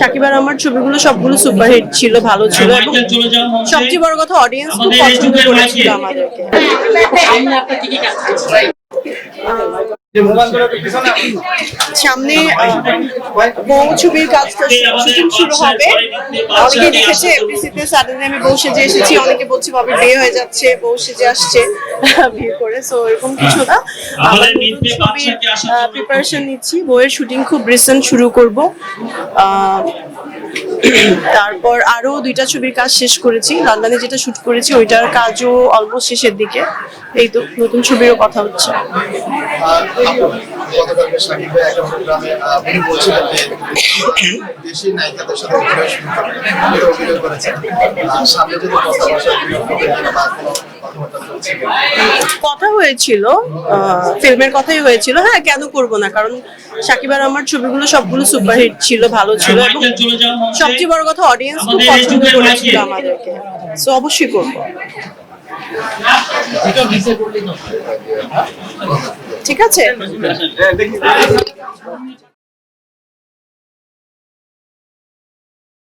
সাকিব আর আমার ছবিগুলো সবগুলো সুপারহিট ছিল ভালো ছিল এবং সবচেয়ে বড় কথা অডিয়েন্স খুব পছন্দ করেছিল আমাদেরকে। সামনে বউ ছবির কাজটা শুটিং শুরু হবে। অনেকে দেখেছে এফডিসিতে সাডেনলি আমি বউ সেজে এসেছি অনেকে বলছে ভাবে বিয়ে হয়ে যাচ্ছে বউ সেজে আসছে। বিয়ে করে। সো এরকম কিছু না। আমরা নতুন ছবির প্রিপারেশন নিচ্ছি। বইয়ের শুটিং খুব রিসেন্ট শুরু করব। তারপর আরও দুইটা ছবির কাজ শেষ করেছি। লন্ডনে যেটা শুট করেছি ওইটার কাজও অলমোস্ট শেষের দিকে। এই তো নতুন ছবিরও কথা হচ্ছে। গতকালকে শাকিব ভাই একটা প্রোগ্রামে উনি বলছিলেন যে দেশি নায়িকাদের সাথে অভিনয় শুরু করবেন এটা অভিনয় করেছেন সামনে যদি কথা হয়েছিল ফিল্মের কথাই হয়েছিল। হ্যাঁ কেন করব না? কারণ সাকিব আর আমার ছবিগুলো সবগুলো সুপারহিট ছিল ভালো ছিল এবং সবচেয়ে বড় কথা অডিয়েন্স খুব পছন্দ করেছিল আমাদেরকে। সো অবশ্যই করব। ঠিক আছে?